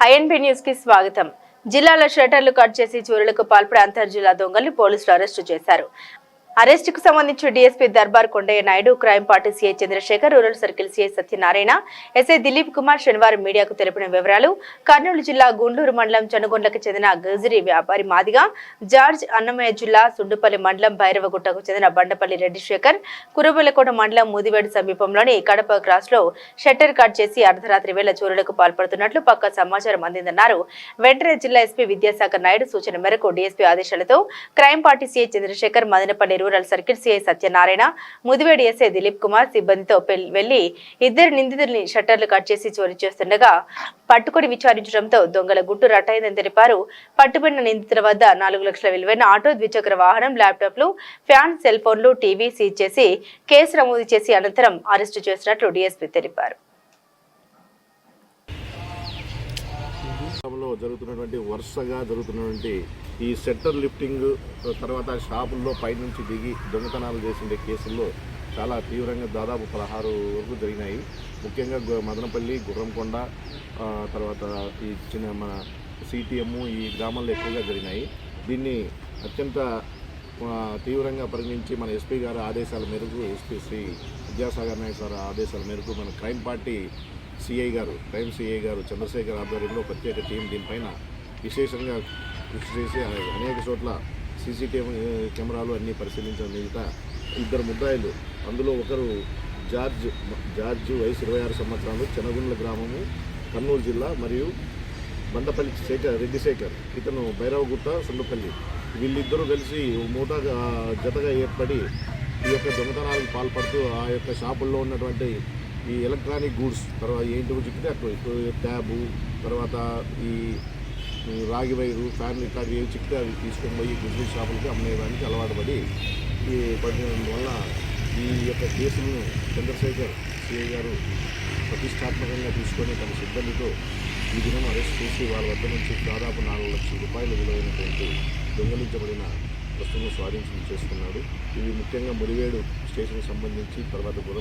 INB న్యూస్కి స్వాగతం. జిల్లాలో షటర్లు కట్ చేసి చోరులకు పాల్పడే అంతర్జిల్లా దొంగల్ని పోలీసులు అరెస్టు చేశారు. అరెస్ట్కు సంబంధించి DSP Darbar Kondaiah Naidu crime party CI Chandrasekhar rural circle CI Satyanarayana SI Dilip Kumar శనివారం మీడియాకు తెలిపిన వివరాలు. కర్నూలు జిల్లా గుండూరు మండలం చనుగొండకు చెందిన గజరీ వ్యాపారి మాదిగా జార్జ్ అన్నమయ్య జిల్లా సుండుపల్లి మండలం భైరవగుట్టకు చెందిన బండపల్లి రెడ్డిశేఖర్ కురుబలకోట మండలం ముదివేడు సమీపంలోని కడప క్రాస్లో షట్టర్ కట్ చేసి అర్ధరాత్రి వేళ చోరులకు పాల్పడుతున్నట్లు పక్క సమాచారం అందిందన్నారు. వెంటనే జిల్లా ఎస్పీ విద్యాసాగర్ నాయుడు సూచన మేరకు డీఎస్పీ ఆదేశాలతో crime party CI Chandrasekhar Madanapalle rural circle CI Satyanarayana Mudivedu SI Dilip Kumar సిబ్బందితో వెళ్ళి ఇద్దరు నిందితుల్ని షట్టర్లు కట్ చేసి చోరీ చేస్తుండగా పట్టుకొని విచారించడంతో దొంగల గుట్టు రట్టయిందని తెలిపారు. పట్టుబడిన నిందితుల వద్ద నాలుగు లక్షల విలువైన ఆటో ద్విచక్ర వాహనం ల్యాప్టాప్లు ఫ్యాన్ సెల్ ఫోన్లు టీవీ సీజ్ చేసి కేసు నమోదు చేసి అనంతరం అరెస్టు చేసినట్లు డీఎస్పీ తెలిపారు. లో జరుగుతున్నటువంటి వరుసగా జరుగుతున్నటువంటి ఈ సెట్టర్ లిఫ్టింగ్ తర్వాత షాపుల్లో పైనుంచి దిగి దొంగతనాలు చేసిండే కేసుల్లో చాలా తీవ్రంగా దాదాపు పదహారు వరకు జరిగినాయి. ముఖ్యంగా మదనపల్లి గుర్రంకొండ తర్వాత ఈ చిన్న మన సిటిఎం ఈ గ్రామాల్లో ఎక్కువగా జరిగినాయి. దీన్ని అత్యంత తీవ్రంగా పరిగణించి మన ఎస్పీ గారి ఆదేశాల మేరకు ఎస్పీ శ్రీ విద్యాసాగర్ నాయక్ సార్ ఆదేశాల మేరకు మన క్రైమ్ పార్టీ సిఐ గారు క్రైమ్ సిఐ గారు చంద్రశేఖర్ ఆధ్వర్యంలో ప్రత్యేక టీం దీనిపైన విశేషంగా కృషి చేసి అనేక చోట్ల సీసీటీవీ కెమెరాలు అన్నీ పరిశీలించిన మిగతా ఇద్దరు ముద్దాయిలు. అందులో ఒకరు జార్జ్ జార్జ్ వయసు ఇరవై ఆరు సంవత్సరాలు చెనగుండ్ల గ్రామము కర్నూలు జిల్లా మరియు బండపల్లి శేఖర్ రెడ్డి శేఖర్ ఇతను భైరవగుట్ట సుండపల్లి. వీళ్ళిద్దరూ కలిసి మూటగా జతగా ఏర్పడి ఈ యొక్క దొంగతనాలకు పాల్పడుతూ ఆ యొక్క షాపుల్లో ఉన్నటువంటి ఈ ఎలక్ట్రానిక్ గూడ్స్ తర్వాత ఏంటి చెప్తే అక్కడ ట్యాబు తర్వాత ఈ రాగి వైరు ఫ్యాన్ ఇట్లాంటివి ఏవి చెప్తే అవి తీసుకొని పోయి బిజినెస్ షాపులకి అమ్మేయడానికి అలవాటు పడి ఈ పడిన వల్ల ఈ యొక్క కేసులను చంద్రశేఖర్ సిఐ గారు ప్రతిష్టాత్మకంగా తీసుకొని తన సిబ్బందితో ఈ దినం అరెస్ట్ చేసి వాళ్ళ వద్ద నుంచి దాదాపు నాలుగు లక్షల రూపాయల విలువైనటువంటి దొంగలించబడిన వస్తువులను స్వాధీనం చేసుకున్నాడు. ఇవి ముఖ్యంగా మురివేడు స్టేషన్కి సంబంధించి తర్వాత గురం